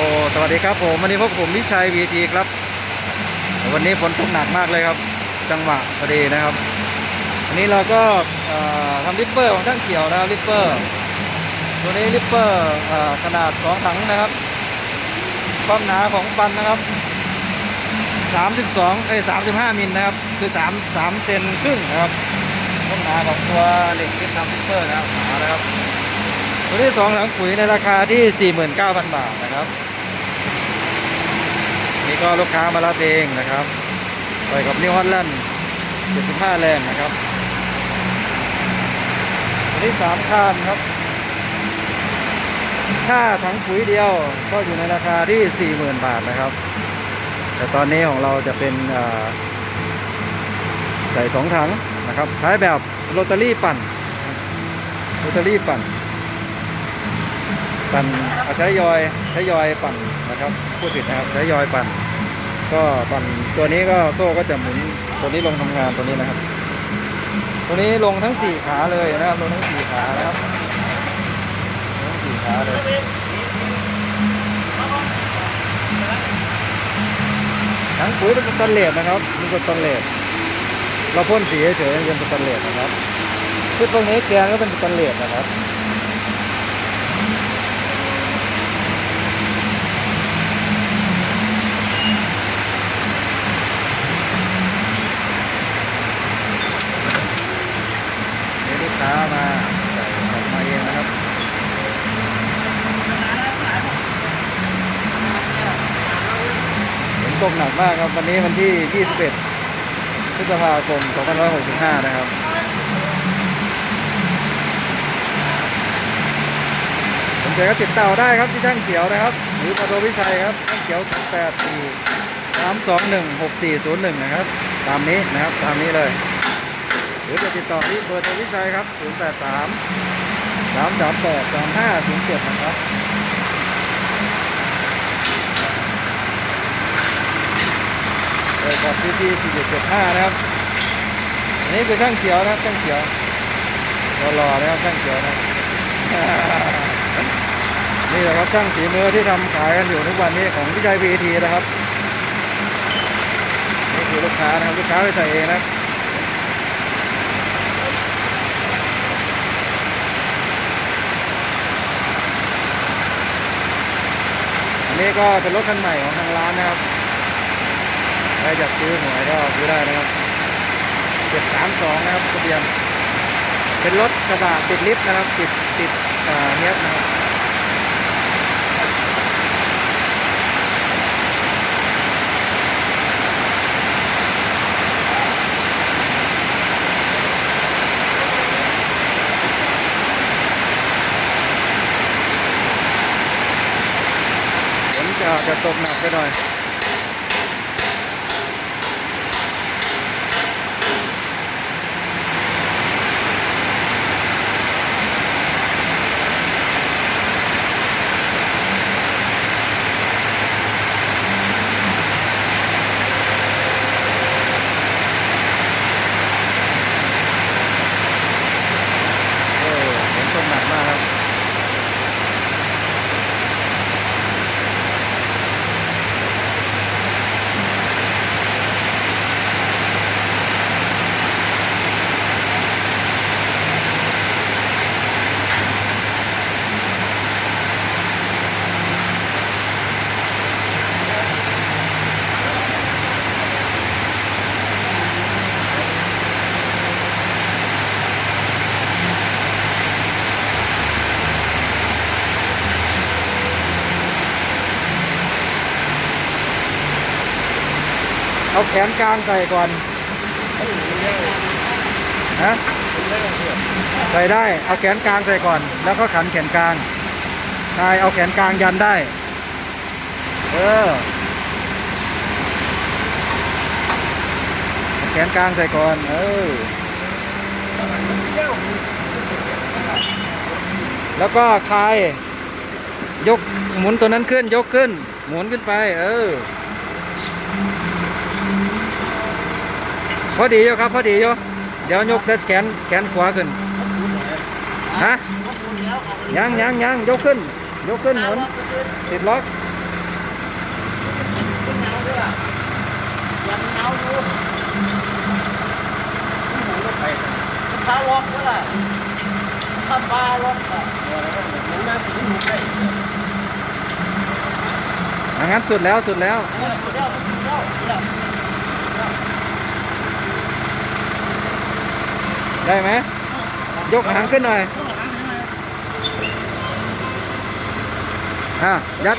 อ้สวัสดีครับผมวันนี้พบผมวิชัยวีทีครับ วันนี้ฝนตกหนักมากเลยครับ จังหวะพอดีนะครับวันนี้เราก็ทำริปเปอร์ของช่างเขียวนะครับริปเปอร์ตัวนี้ริปเปอร์ขนาดสองถังนะครับความหนาของฟันนะครับ32เอ้ย35มิลนะครับ คือ3 3เซนครึ่งนะครับความหนาของตัวเหล็กที่ทำริปเปอร์นะครับหนานะครับ ตัวที่สองถังปุ๋ยในราคาที่ 49,000 บาทนะครับ นี่ก็ลูกค้ามารับเองนะครับไปกับนิวฮอลแลนด์75 แรงนะครับตัวที่สามคานครับค่าถังปุ๋ยเดียวก็อยู่ในราคาที่ 40,000 บาทนะครับ แต่ตอนนี้ของเราจะเป็นใส่สองถังนะครับใช้แบบโรตารี่ปั่นโรตารี่ปั่น ปั่นเอาใช้ยอยใช้ยอยปั่นนะครับพูดผิดนะครับใช้ยอยปั่น ก็ปั่นตัวนี้ก็โซ่ก็จะหมุนตัวนี้ลงทำงานตัวนี้นะครับ ตัวนี้ลงทั้งสี่ขาเลยนะครับลงทั้งสี่ขานะครับลงทั้งสี่ขาเลยทั้งปุ๋ยเป็นสแตนเลสนะครับเป็นสแตนเลสเราพ่นสีเฉยๆเป็นสแตนเลสนะครับชุดพวกนี้แกนก็เป็นสแตนเลสนะครับ เดี๋ยวลูก ค้ามาใส่ออกมาเองนะครับฝนตกหนักมากครับ วันนี้วันที่ 21 พฤษภาคม 2565 นะครับสนใจก็ติดต่อได้ครับที่ช่างเขียวนะครับ หรือปโทวิชัยครับช่างเขียว8 4 321 6401 นะครับ ตามนี้นะครับ ตามนี้เลย รือจะติดต่อที่เบอร์ทวิชัยครับ 083 338 2507 นะครับเบอร์กับที่ที่4775 นะครับ อันนี้คือช่างเขียวนะช่างเขียวหล่อๆนะครับช่างเขียวนะนี่แหละครับช่างฝีมือที่ทำขายกันอยู่ทุกวันนี้ของวิจัย PET นะครับ นี่คือลูกค้านะครับลูกค้าไปใส่เองนะครับ อั นี้ก็เป็นรถคันใหม่ของทางร้านนะครับใครอยากซื้อหวยก็ซื้อได้นะครับเจ็ดสามสองนะครับทะเบียนเป็นรถกระบะติดลิฟต์นะครับ ติดติดเนี้ยนะครับ ฝน จะจะตกหนักไปหน่อย เอาแขนกลางใส่ก่อนฮะใส่ได้ เอาแขนกลางใส่ก่อน แล้วก็ขันแขนกลางใช่เอาแขนกลางยันได้ เออแขนกลางใส่ก่อน เออ แล้วก็คลาย ยกหมุนตัวนั้นขึ้น ยกขึ้น หมุนขึ้นไป เออ พอดีอยู่ครับ พอดีอยู่เดี๋ยวยกแต่แขนแขนขวาขึ้นฮะยังยังยังยกขึ้น ยกขึ้นหมุนติดล็อกขาล็อกก็ละขาปลาล็อกก็น่าสีหนุ่มได้งั้นั้วสุดแล้วสุดแล้ว ได้ไหมยกหางขึ้นหน่อยอะยัด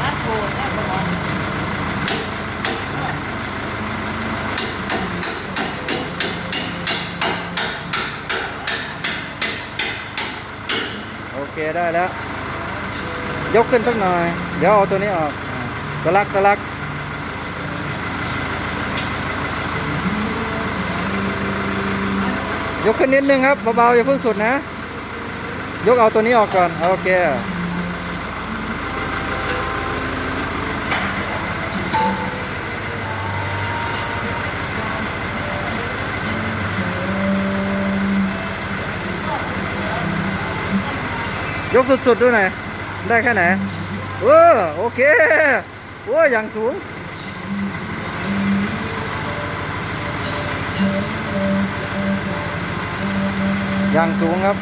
นัดโทรแค่ประมาณ โอ เคได้แล้ว ยกขึ้นสักหน่อย เดี๋ยวเอาตัวนี้ออกสลักสลักยกขึ้นนิดนึงครับเบาๆอย่าเพิ่งสุดนะ ยกเอาตัวนี้ออกก่อนโอเค ยกสุดๆด้วยหน่อยได้แค่ไหนเออโอเคโอ้ยอย่างสูงอย่างสูงครับ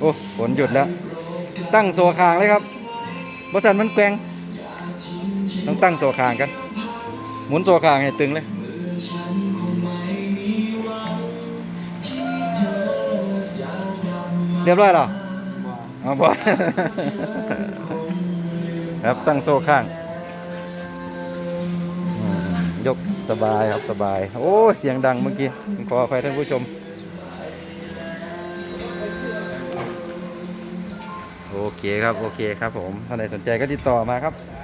โอ้ฝนหยุดแล้ว ตั้งโซคางเลยครับบริษัทมันแกว่งต้องตั้งโซคางกัน หมุนโซคางให้ตึงเลยเรียบร้อยหรอเอาบ่ครับตั้งโซ่ข้าง ยกสบายครับสบาย โอ้ เสียงดังเมื่อกี้ขออภัยท่านผู้ชม เคครับโอเคครับผมท่านใดสนใจก็ติดต่อมาครับ